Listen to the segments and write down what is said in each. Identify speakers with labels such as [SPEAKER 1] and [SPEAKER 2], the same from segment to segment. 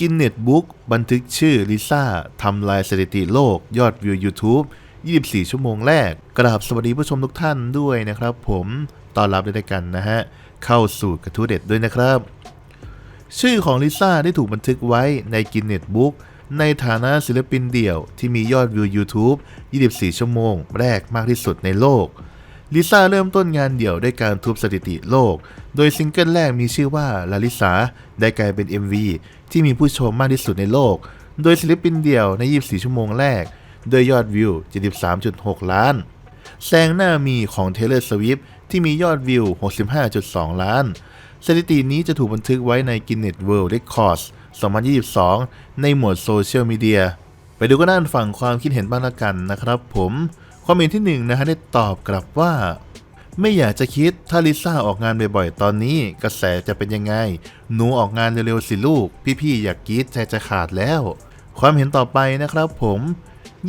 [SPEAKER 1] กินเน็ตบุ๊กบันทึกชื่อลิซ่าทำลายสถิติโลกยอดวิว YouTube 24 ชั่วโมงแรก กราบสวัสดีผู้ชมทุกท่านด้วยนะครับผมต้อนรับด้วยกันนะฮะ เข้าสู่กระทู้เด็ดด้วยนะครับ ชื่อของลิซ่าได้ถูกบันทึกไว้ในกินเน็ตบุ๊กในฐานะศิลปินเดี่ยวที่มียอดวิว YouTube 24 ชั่วโมง แรกมากที่สุดในโลก ลิซ่าเริ่มต้นงานเดี่ยวด้วยการทุบสถิติโลก โดยซิงเกิลแรกมีชื่อว่าลาลิสาได้กลายเป็น MV ที่มีผู้ชมมากที่สุดในโลก โดยศิลปินเดี่ยวใน 24 ชั่วโมงแรก โดยยอดวิว 73.6 ล้านแซงหน้ามีของ Taylor Swift ที่มียอดวิว 65.2 ล้าน สถิตินี้จะถูกบันทึกไว้ใน Guinness World Records 2022 ในหมวดโซเชียลมีเดีย ไปดูกันด้านฝั่งความคิดเห็นบ้างละกันนะครับผม ความเห็นที่หนึ่งนะฮะได้ตอบกลับว่า ไม่อยากจะคิดถ้าลิซ่าออกงานบ่อยๆ ตอนนี้ กระแสจะเป็นยังไง หนูออกงานเร็วๆสิลูก พี่ๆอยากกรีดใจจะขาดแล้ว ความเห็นต่อไปนะครับผม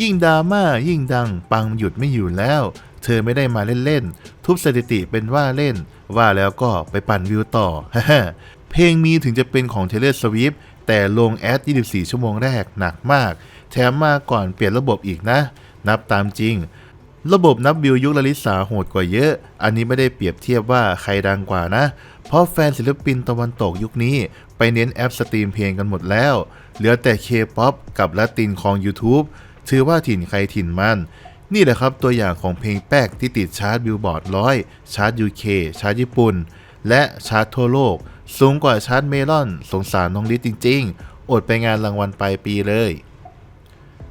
[SPEAKER 1] ยิ่งดราม่ายิ่งดังปังหยุดไม่อยู่แล้ว เธอไม่ได้มาเล่นๆทุบสถิติเป็นว่าเล่น ว่าแล้วก็ไปปั่นวิวต่อฮเพลงมีถึงจะเป็นของ Taylor Swift แต่ลงแอด 24 ชั่วโมงแรกหนักมาก แถมมาก่อนเปลี่ยนระบบอีกนะ นับตามจริง ระบบนับวิวยุคลลิสาโหดกว่าเยอะ อันนี้ไม่ได้เปรียบเทียบว่าใครดังกว่านะ เพราะแฟนศิลปินตะวันตกยุคนี้ไปเน้นแอปสตรีมเพลงกันหมดแล้ว เหลือแต่ K-POP กับละตินของ YouTube ถือว่าถิ่นใครถิ่นมัน นี่แหละครับตัวอย่างของเพลงแป๊กที่ติดชาร์ตบิลบอร์ดร้อยชาร์ต UK ชาร์ตญี่ปุ่น และชาร์ตทั่วโลก สูงกว่าชาร์ตเมลอน สงสารน้องลิศจริง ๆ อดไปงานรางวัลปลายปีเลย